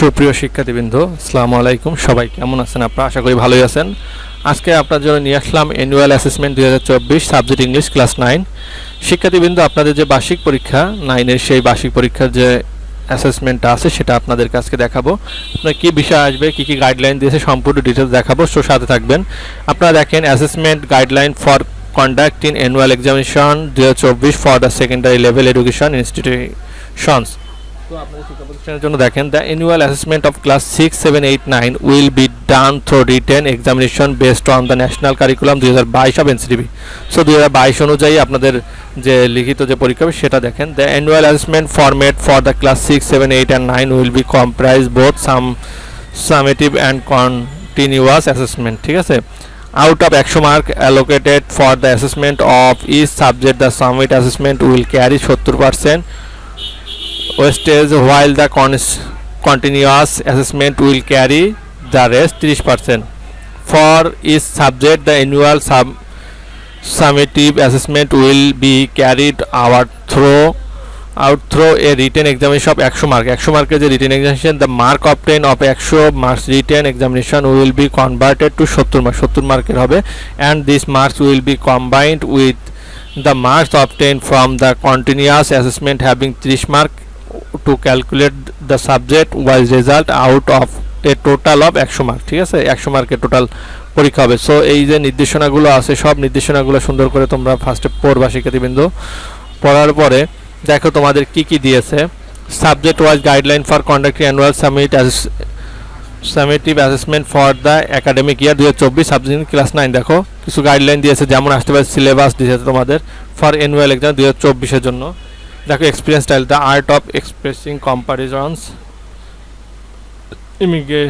সুপ্রিয় শিক্ষার্থীবৃন্দ, আসসালামু আলাইকুম। সবাই কেমন আছেন? আপনারা আশা করি ভালোই আছেন। আজকে আপনার জন্য নিয়ে আসলাম অ্যানুয়াল অ্যাসেসমেন্ট দুই হাজার চব্বিশ সাবজেক্ট ইংলিশ ক্লাস নাইন শিক্ষার্থীবৃন্দ, আপনাদের যে বার্ষিক পরীক্ষা নাইনের সেই বার্ষিক পরীক্ষার যে অ্যাসেসমেন্টটা আছে, সেটা আপনাদের কাছকে দেখাবো। আপনার কী বিষয় আসবে, কী কী গাইডলাইন দিয়েছে, সম্পূর্ণ ডিটেলস দেখাবো। সো, সাথে থাকবেন। আপনারা দেখেন assessment guideline for conduct in annual examination দু হাজার চব্বিশ for the secondary level education institutions জন্য দেখেন the annual assessment of class six seven eight nine will be done through written examination based on the national curriculum দুই হাজার বাইশ of NCDB so দুই হাজার বাইশ অনুযায়ী আপনাদের যে লিখিত যে পরীক্ষা সেটা দেখেন। The annual assessment format for the class six seven eight and nine will be comprise both sum summative and continuous assessment ঠিক আছে? Out of একশো mark allocated for the assessment of each subject, the summit assessment will carry সত্তর percent wastage while the con- continuous assessment will carry the rest 30% for each subject the annual sum- summative assessment will be carried out through out through a written examination of 100 mark 100 মার্কের যে written examination the mark obtained of 100 marks written examination will be converted to 70 mark 70 মার্কের হবে and these marks will be combined with the marks obtained from the continuous assessment having 30 mark to calculate the subject wise result out of a total of 100 mark ঠিক আছে? 100 মার্কের total পরীক্ষা হবে। So এই যে নির্দেশনাগুলো আছে, সব নির্দেশনাগুলো সুন্দর করে তোমরা ফার্স্টে পড়বা, শিক্ষার্থীবৃন্দ। পড়ার পরে দেখো তোমাদের কি কি দিয়েছে। Subject wise guideline for conducting annual summit summative assessment for the academic year দু হাজার চব্বিশ সাবজেক্ট ক্লাস নাইন দেখো, কিছু গাইডলাইন দিয়েছে, যেমন আসতে পারে সিলেবাস দিয়েছে তোমাদের ফর অ্যানুয়াল এক্সাম দু হাজার চব্বিশের জন্য। দেখো experience style the art of expressing comparisons ইমিগে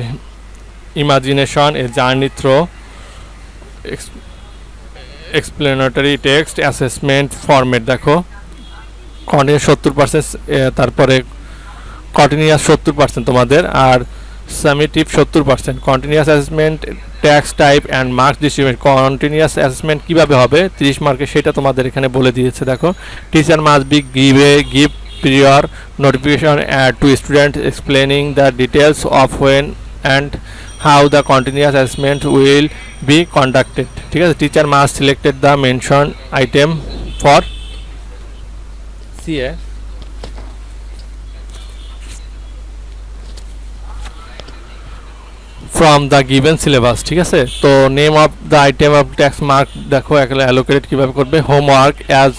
imagination a journey through explanatory text assessment format দেখো। কন্টিনিউ সত্তর পার্সেন্ট তারপরে কন্টিনিউয়াস সত্তর পার্সেন্ট তোমাদের, আর সামিটিভ সত্তর percent continuous assessment tax type and marks distribution continuous assessment কীভাবে হবে? তিরিশ মার্কে সেটা তোমাদের এখানে বলে দিয়েছে, দেখো। Teacher must be give give prior notification to student explaining the details of when and how the continuous assessment will be conducted ঠিক আছে? Teacher must selected the mention item for CA from the given syllabus ঠিক আছে? তো name of the item of tax mark দেখো এখানে allocated কীভাবে করবে? Homework as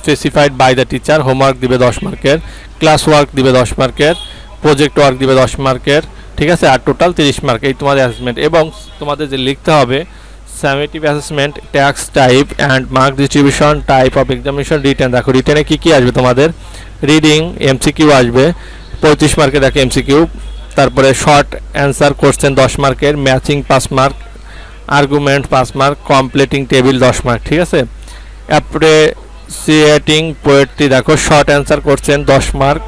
specified by the teacher homework দিবে দশ মার্কের ক্লাস ওয়ার্ক দিবে দশ মার্কের প্রজেক্ট ওয়ার্ক দিবে দশ মার্কের, ঠিক আছে? আর টোটাল তিরিশ মার্ক, এই তোমাদের অ্যাসেসমেন্ট এবং তোমাদের যে লিখতে হবে summative assessment tax type and mark distribution type of examination written দেখো রিটার্নে কী কী আসবে তোমাদের? রিডিং এমসিকিউ আসবে। পঁয়ত্রিশ মার্কে দেখো এমসিকিউ তারপরে শর্ট অ্যান্সার কোশ্চেন দশ মার্কের ম্যাচিং পাঁচ মার্ক আর্গুমেন্ট পাঁচ মার্ক কমপ্লিটিং টেবিল দশ মার্ক, ঠিক আছে? অ্যাপ্রিসিয়েটিং পোয়েট্রি দেখো শর্ট অ্যান্সার কোশ্চেন দশ mark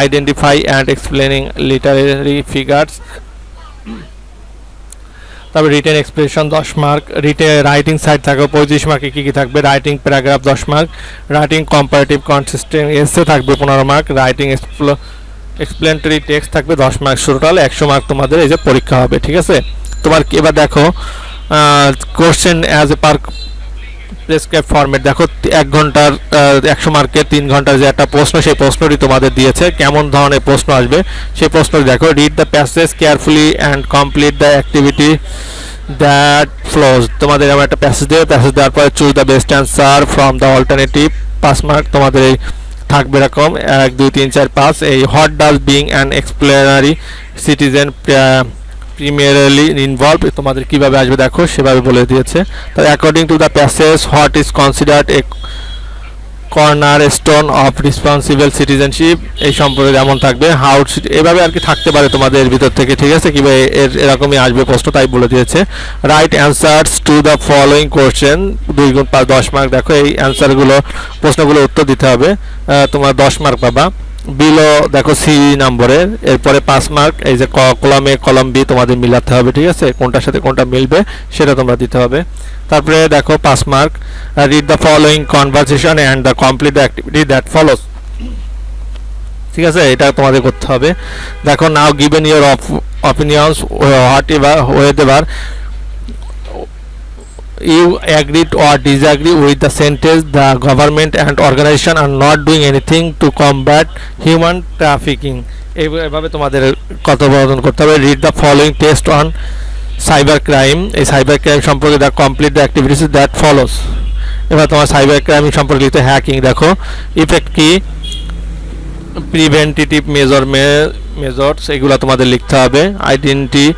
identify and explaining literary figures তারপরে রিটেন এক্সপ্রেশন দশ মার্ক রিটে রাইটিং সাইড থাকবে পঁয়ত্রিশ মার্কে, কী কী থাকবে? রাইটিং প্যারাগ্রাফ দশ mark writing comparative consistent essay থাকবে পনেরো মার্ক রাইটিং এক্সপ্লো এক্সপ্লেনেটরি টেক্সট থাকবে, দশ মার্ক টোটাল একশো মার্ক তোমাদের এই যে পরীক্ষা হবে, ঠিক আছে? তোমার এবার দেখো question as a per prescribe format দেখো, এক ঘণ্টার একশো মার্কের তিন ঘণ্টার যে একটা প্রশ্ন, সেই প্রশ্নটি তোমাদের দিয়েছে, কেমন ধরনের প্রশ্ন আসবে? সেই প্রশ্নটি দেখো read the passage carefully and complete the activity that follows তোমাদের এমন একটা প্যাসেজ দেবে প্যাসেজ দেওয়ার পরে choose the best answer from the alternative পাঁচ মার্ক তোমাদের এই থাকবে এরকম, এক, দুই, তিন, চার, পাঁচ। এই what does being an exemplary citizen primarily involve তোমাদের কীভাবে আসবে দেখো, সেভাবে বলে দিয়েছে। তো according to the passage what is considered a corner, stone of responsible citizenship, এই সম্পর্কে যেমন থাকবে, হাউ এভাবে আর কি থাকতে পারে তোমাদের ভিতর থেকে, ঠিক আছে? কীভাবে এর, এরকমই আসবে প্রশ্ন, তাই বলে দিয়েছে। Write answers to the following question দুই গুণ পাঁচ, দশ মার্ক দেখো এই অ্যান্সারগুলো প্রশ্নগুলো উত্তর দিতে হবে। তোমার দশ মার্ক পাবা। বিলো, দেখো সি নম্বরের, এরপরে পাঁচ মার্ক, এই যে ক- কলমে কলম বি তোমাদের মিলাতে হবে, ঠিক আছে? কোনটার সাথে কোনটা মিলবে সেটা তোমরা দিতে হবে। তারপরে দেখো পাঁচ mark read the following conversation and the complete activity that follows ঠিক আছে? এটা তোমাদের করতে হবে। দেখো now given your opinions what ever whether ever you agreed or disagree with the sentence, the government and organization are not doing anything to combat human trafficking. এই- এভাবে তোমাদের কথোপকথন করতে হবে। Read the following text on cyber crime এই cyber crime সম্পর্কে the complete the activities that follows এবার তোমার সাইবার ক্রাইম সম্পর্কে লিখতে হ্যাকিং দেখো। ইফেক্ট কি প্রিভেন্টিভ মেজর মেজর্স এগুলো তোমাদের লিখতে হবে। Identity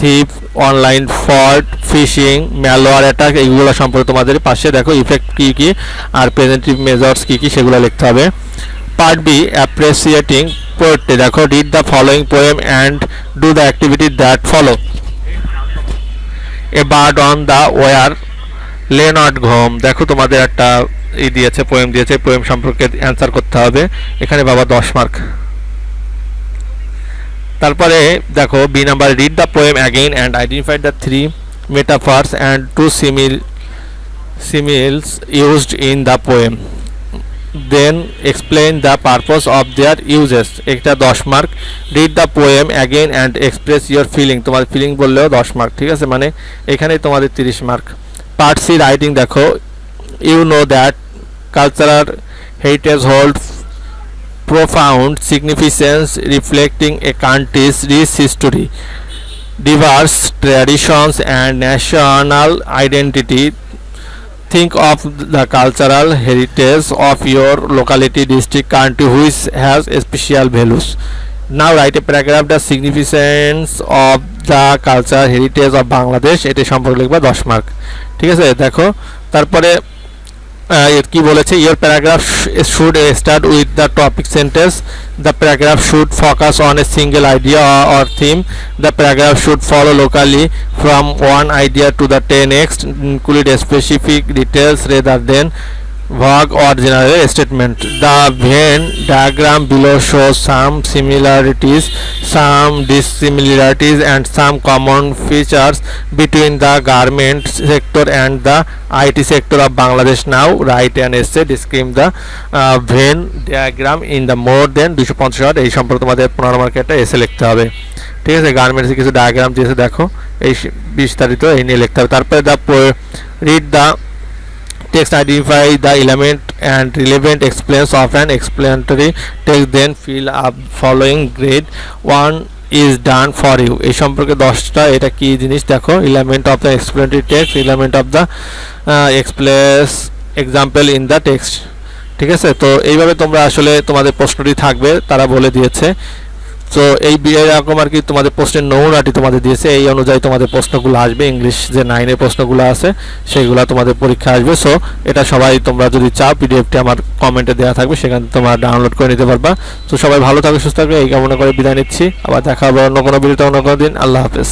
theft online fraud phishing malware attack এইগুলো সম্পর্কে তোমাদের পাশে দেখো ইফেক্ট কী কী আর প্রেজেন্টিভ মেজর্স কী কী সেগুলো লিখতে হবে। পার্ট বি অ্যাপ্রিসিয়েটিং পোয়েট্রি দেখো read the following poem and do the activity that follow a bird on the war লে নট ঘোম দেখো তোমাদের একটা ই দিয়েছে পোয়েম দিয়েছে পোয়েম সম্পর্কে অ্যান্সার করতে হবে। এখানে বাবা দশ মার্ক তারপরে দেখো B number read the poem again and identify the three metaphors and two simile similes used in the poem then explain the purpose of their uses একটা দশ mark read the poem again and express your feeling তোমার feeling বললেও দশ mark ঠিক আছে? মানে এখানেই তোমাদের তিরিশ মার্ক পার্ট সি রাইটিং দেখো you know that cultural heritage hold profound significance reflecting a country's rich history, diverse traditions, and national identity. Think of the cultural heritage of your locality, district, country, which has special values. Now write a paragraph the significance of the cultural heritage of Bangladesh. এটি সম্পর্কে লিখবা দশ mark ঠিক আছে দেখো তারপরে কি বলেছে? Your paragraph should start with the topic sentence the paragraph should focus on a single idea or theme the paragraph should follow logically from one idea to the next include specific details rather than vague or general statement. The Venn diagram below shows some similarities, some dissimilarities, and some common features between the garment sector and the IT sector of Bangladesh. Now, write an essay describing the uh, Venn diagram in the more than দুশো পঞ্চাশ word এই সম্পর্কে তোমাদের পনেরো মার্কের একটা এসে লিখতে হবে ঠিক আছে গার্মেন্টসে কিছু ডায়াগ্রাম দিয়েছে দেখো এই বিস্তারিত এই নিয়ে লিখতে হবে তারপরে the read the text identify the element and relevant explains of an explanatory text then fill up following grade one is done for you এই সম্পর্কে দশটা এটা কি জিনিস দেখো element of the explanatory text element of the uh, express example in the text ঠিক আছে তো এইভাবে তোমরা আসলে তোমাদের প্রশ্নটি থাকবে তারা বলে দিয়েছে তো এই এরকম আর কি তোমাদের প্রশ্নের নমুনাটি তোমাদের দিয়েছে। এই অনুযায়ী তোমাদের প্রশ্নগুলো আসবে। ইংলিশ যে নাইনের প্রশ্নগুলো আছে সেইগুলো তোমাদের পরীক্ষা আসবে। সো এটা সবাই তোমরা যদি চাও পিডিএফটি আমার কমেন্টে দেওয়া থাকবে, সেখান থেকে তোমরা ডাউনলোড করে নিতে পারবা। তো সবাই ভালো থাকবে সুস্থ থাকবে এই কামনা করে বিদায় নিচ্ছি। আবার দেখা হবে অন্য কোনো বিরতি অন্য কোনো দিন। আল্লাহ হাফেজ।